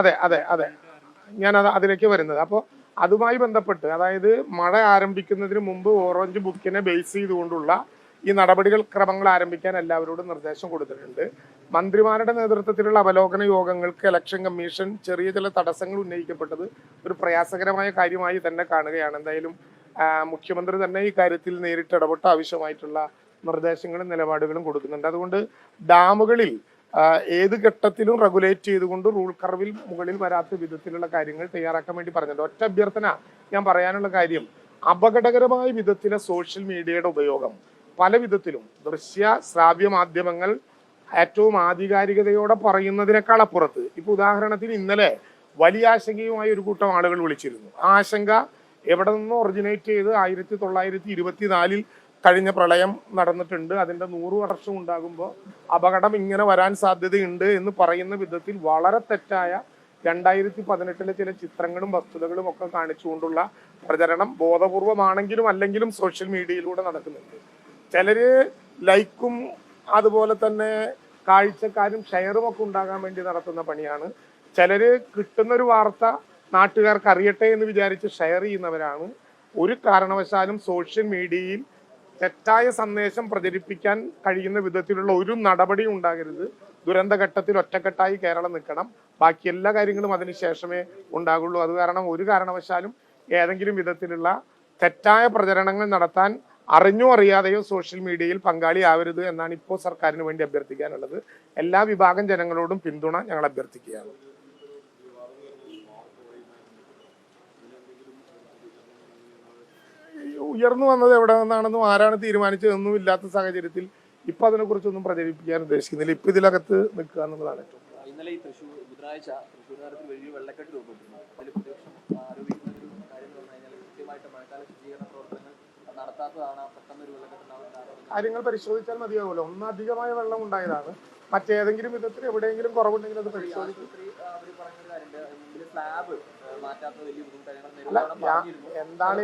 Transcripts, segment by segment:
അതെ അതെ അതെ. ഞാനത് അതിലേക്ക് വരുന്നത്. അപ്പോൾ അതുമായി ബന്ധപ്പെട്ട് അതായത് മഴ ആരംഭിക്കുന്നതിന് മുമ്പ് ഓറഞ്ച് ബുക്കിനെ ബേസ് ചെയ്തുകൊണ്ടുള്ള ഈ നടപടികൾ ക്രമങ്ങൾ ആരംഭിക്കാൻ എല്ലാവരോടും നിർദ്ദേശം കൊടുത്തിട്ടുണ്ട്. മന്ത്രിമാരുടെ നേതൃത്വത്തിലുള്ള അവലോകന യോഗങ്ങൾക്ക് ഇലക്ഷൻ കമ്മീഷൻ ചെറിയ ചില തടസ്സങ്ങൾ ഉന്നയിക്കപ്പെട്ടത് ഒരു പ്രയാസകരമായ കാര്യമായി തന്നെ കാണുകയാണ്. എന്തായാലും മുഖ്യമന്ത്രി തന്നെ ഈ കാര്യത്തിൽ നേരിട്ട് ഇടപെട്ട് ആവശ്യമായിട്ടുള്ള നിർദ്ദേശങ്ങളും നിലപാടുകളും കൊടുക്കുന്നുണ്ട്. അതുകൊണ്ട് ഡാമുകളിൽ ഏത് ഘട്ടത്തിലും റെഗുലേറ്റ് ചെയ്തുകൊണ്ട് റൂൾ കർവിൽ മുകളിൽ വരാത്ത വിധത്തിലുള്ള കാര്യങ്ങൾ തയ്യാറാക്കാൻ വേണ്ടി പറഞ്ഞത് ഒറ്റ അഭ്യർത്ഥന ഞാൻ പറയാനുള്ള കാര്യം അപകടകരമായ വിധത്തിലെ സോഷ്യൽ മീഡിയയുടെ ഉപയോഗം. പല വിധത്തിലും ദൃശ്യ ശ്രാവ്യ മാധ്യമങ്ങൾ ഏറ്റവും ആധികാരികതയോടെ പറയുന്നതിനേക്കാൾ അപ്പുറത്ത്. ഇപ്പൊ ഉദാഹരണത്തിന് ഇന്നലെ വലിയ ആശങ്കയുമായി ഒരു കൂട്ടം ആളുകൾ വിളിച്ചിരുന്നു. ആ ആശങ്ക എവിടെ നിന്നും ഒറിജിനേറ്റ് ചെയ്ത് ആയിരത്തി തൊള്ളായിരത്തി ഇരുപത്തിനാലിൽ കഴിഞ്ഞ പ്രളയം നടന്നിട്ടുണ്ട്. അതിന്റെ നൂറ് വർഷം ഉണ്ടാകുമ്പോൾ അപകടം ഇങ്ങനെ വരാൻ സാധ്യതയുണ്ട് എന്ന് പറയുന്ന വിധത്തിൽ വളരെ തെറ്റായ രണ്ടായിരത്തി പതിനെട്ടിലെ ചില ചിത്രങ്ങളും വസ്തുതകളും ഒക്കെ കാണിച്ചുകൊണ്ടുള്ള പ്രചരണം ബോധപൂർവമാണെങ്കിലും അല്ലെങ്കിലും സോഷ്യൽ മീഡിയയിലൂടെ നടക്കുന്നുണ്ട്. ചിലര് ലൈക്കും അതുപോലെ തന്നെ കാഴ്ചക്കാരും ഷെയറും ഒക്കെ ഉണ്ടാകാൻ വേണ്ടി നടത്തുന്ന പണിയാണ്. ചിലര് കിട്ടുന്നൊരു വാർത്ത നാട്ടുകാർക്ക് അറിയട്ടെ എന്ന് വിചാരിച്ച് ഷെയർ ചെയ്യുന്നവരാണ്. ഒരു കാരണവശാലും സോഷ്യൽ മീഡിയയിൽ തെറ്റായ സന്ദേശം പ്രചരിപ്പിക്കാൻ കഴിയുന്ന വിധത്തിലുള്ള ഒരു നടപടി ഉണ്ടാകരുത്. ദുരന്തഘട്ടത്തിൽ ഒറ്റക്കെട്ടായി കേരളം നിൽക്കണം. ബാക്കി എല്ലാ കാര്യങ്ങളും അതിന് ശേഷമേ ഉണ്ടാകുള്ളൂ. അത് കാരണം ഒരു കാരണവശാലും ഏതെങ്കിലും വിധത്തിലുള്ള തെറ്റായ പ്രചരണങ്ങൾ നടത്താൻ അറിഞ്ഞോ അറിയാതെയോ സോഷ്യൽ മീഡിയയിൽ പങ്കാളിയാവരുത് എന്നാണ് ഇപ്പോൾ സർക്കാരിന് വേണ്ടി അഭ്യർത്ഥിക്കാനുള്ളത്. എല്ലാ വിഭാഗം ജനങ്ങളോടും പിന്തുണ ഞങ്ങൾ അഭ്യർത്ഥിക്കുകയാണ് ഈ ഉയർന്നു വന്നത് എവിടെ നിന്നാണെന്നും ആരാണ് തീരുമാനിച്ചതെന്നും ഇല്ലാത്ത സാഹചര്യത്തിൽ ഇപ്പൊ അതിനെക്കുറിച്ചൊന്നും പ്രചരിപ്പിക്കാൻ ഉദ്ദേശിക്കുന്നില്ല. ഇപ്പൊ ഇതിലകത്ത് നിൽക്കുക എന്നുള്ളതാണ് ഏറ്റവും ഇന്നലെ ഈ തൃശ്ശൂർ ബുധനാഴ്ച തൃശ്ശൂർ നഗരത്തിൽ വലിയ വെള്ളക്കെട്ട് രൂപപ്പെട്ടിരുന്നു അതിൽ പ്രതിപക്ഷം ആരോപിക്കുന്ന ഒരു കാര്യം എന്ന് പറഞ്ഞു കഴിഞ്ഞാൽ കൃത്യമായിട്ട് മഴക്കാല ശുചീകരണ പ്രവർത്തനങ്ങൾ നടത്താത്തതാണ് പെട്ടെന്ന് ഒരു വെള്ളക്കെട്ടുണ്ടാവുന്ന കാര്യങ്ങൾ പരിശോധിച്ചാൽ മതിയാവുമല്ലോ. ഒന്ന് അധികമായ വെള്ളം ഉണ്ടായതാണ്. മറ്റേതെങ്കിലും വിധത്തിൽ എവിടെയെങ്കിലും കുറവുണ്ടെങ്കിൽ അത് പരിശോധിക്കും. ആശുപത്രി അവർ പറഞ്ഞൊരു കാര്യമുണ്ട്. സ്ലാബ് എന്താണ്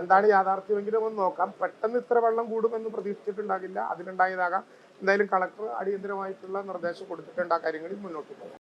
എന്താണ് യാഥാർത്ഥ്യമെങ്കിലും ഒന്ന് നോക്കാം. പെട്ടെന്ന് ഇത്ര വെള്ളം കൂടുമെന്ന് പ്രതീക്ഷിച്ചിട്ടുണ്ടാകില്ല. അതിലുണ്ടായതാകാം. എന്തായാലും കളക്ടർ അടിയന്തരമായിട്ടുള്ള നിർദ്ദേശം കൊടുത്തിട്ടുണ്ട്. ആ കാര്യങ്ങളിൽ മുന്നോട്ട് പോകും.